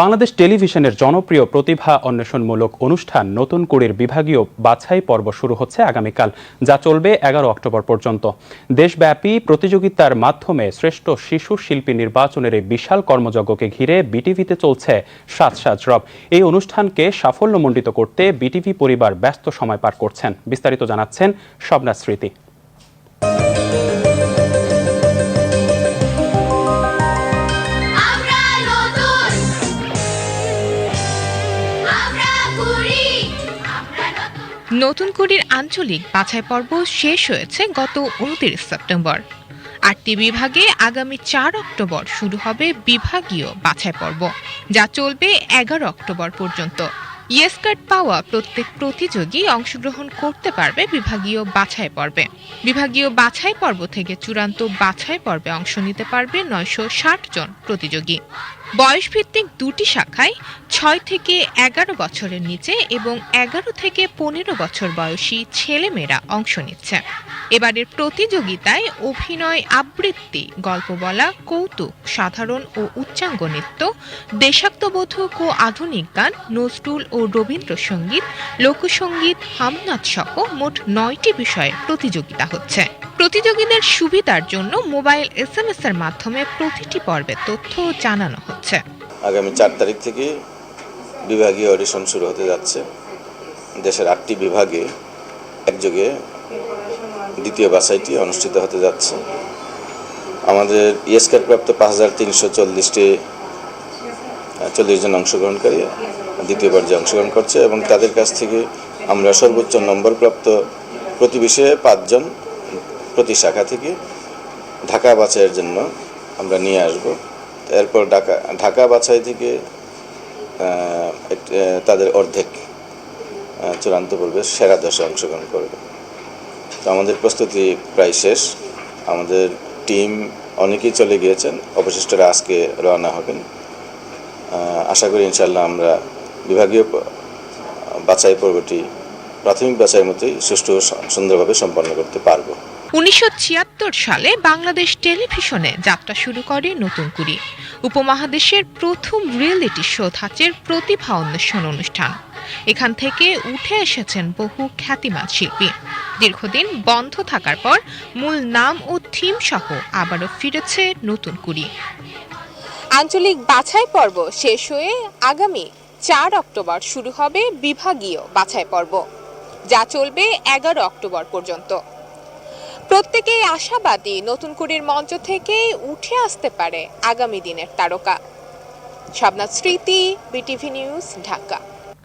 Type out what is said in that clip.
বাংলাদেশ টেলিভিশনের জনপ্রিয় প্রতিভা অন্বেষণমূলক অনুষ্ঠান নতুন কুড়ির বিভাগীয় বাছাই পর্ব শুরু হচ্ছে আগামীকাল, যা চলবে এগারো অক্টোবর পর্যন্ত। দেশব্যাপী প্রতিযোগিতার মাধ্যমে শ্রেষ্ঠ শিশু শিল্পী নির্বাচনের এই বিশাল কর্মযজ্ঞকে ঘিরে বিটিভিতে চলছে সাত সাজ রব এই অনুষ্ঠানকে সাফল্যমণ্ডিত করতে বিটিভি পরিবার ব্যস্ত সময় পার করছেন, বিস্তারিত জানাচ্ছেন শবনা স্মৃতি। নতুন কুড়ির আঞ্চলিক বাছাই পর্ব শেষ হয়েছে গত উনত্রিশ সেপ্টেম্বর। আটটি বিভাগে আগামী চার অক্টোবর শুরু হবে বিভাগীয় বাছাই পর্ব, যা চলবে এগারো অক্টোবর পর্যন্ত। ইয়েস কার্ড পাওয়া প্রত্যেক প্রতিযোগী অংশগ্রহণ করতে পারবে বিভাগীয় বাছাই পর্বে। বিভাগীয় বাছাই পর্ব থেকে চূড়ান্ত বাছাই পর্বে অংশ নিতে পারবে নয়শো ষাট জন প্রতিযোগী। বয়সভিত্তিক দুটি শাখায় ছয় থেকে এগারো বছরের নিচে এবং এগারো থেকে পনেরো বছর বয়সী ছেলেমেয়েরা অংশ নিচ্ছে। এবারের প্রতিযোগিতায় অভিনয় আবৃত্তি, গল্প বলা, কৌতুক, সাধারণ ও উচ্চাঙ্গ নৃত্য, দেশাত্মবোধক ও আধুনিক গান, নজরুল ও রবীন্দ্রসঙ্গীত, লোকসঙ্গীত, হামনাথ সহ মোট নয়টি বিষয়ে প্রতিযোগিতা হচ্ছে। প্রতিযোগীদের সুবিধার জন্য মোবাইল এসএমএস এর মাধ্যমে প্রতিটি পর্বের তথ্য জানানো হচ্ছে। আগামী চার তারিখ থেকে বিভাগীয় অডিশন শুরু হতে যাচ্ছে। দেশের আটটি বিভাগে একযোগে দ্বিতীয় বাছাইটি অনুষ্ঠিত হতে যাচ্ছে। আমাদের ইয়েসকার প্রাপ্ত পাঁচ হাজার তিনশো চল্লিশটি চল্লিশ জন অংশগ্রহণকারী দ্বিতীয় পর্যায়ে অংশগ্রহণ করছে এবং তাদের কাছ থেকে আমরা সর্বোচ্চ নম্বর প্রাপ্ত প্রতি বিষয়ে পাঁচজন প্রতি শাখা থেকে ঢাকা বাছাইয়ের জন্য আমরা নিয়ে আসব। এরপর ঢাকা ঢাকা বাছাই থেকে তাদের অর্ধেক চূড়ান্ত পর্বে সেরা দশে অংশগ্রহণ করবে। তো আমাদের প্রস্তুতি প্রায় শেষ। আমাদের টিম অনেকেই চলে গিয়েছেন। অবশিষ্টরা আজকে রওনা হবেন। আশা করি ইনশাল্লাহ আমরা বিভাগীয় বাছাই পর্বটি প্রাথমিক বাছাইয়ের মতোই সুষ্ঠু সুন্দরভাবে সম্পন্ন করতে পারব। উনিশশো ছিয়াত্তর সালে বাংলাদেশ টেলিভিশনে যাত্রা শুরু করে নতুন কুড়ি। উপমহাদেশের প্রথম রিয়েলিটি শো ধাঁচের প্রতিভা অন্বেষণ অনুষ্ঠান। এখান থেকে উঠে এসেছেন বহু খ্যাতিমান শিল্পী। দীর্ঘদিন বন্ধ থাকার পর মূল নাম ও থিম সহ আবারও ফিরেছে নতুন কুড়ি। আঞ্চলিক বাছাই পর্ব শেষ হয়ে আগামী চার অক্টোবর শুরু হবে বিভাগীয় বাছাই পর্ব, যা চলবে এগারো অক্টোবর পর্যন্ত। প্রত্যেকেই আশাবাদী নতুন কুড়ির মঞ্চ থেকে উঠে আসতে পারে আগামী দিনের তারকা। শাবনাথ স্মৃতি, বিটিভি নিউজ, ঢাকা।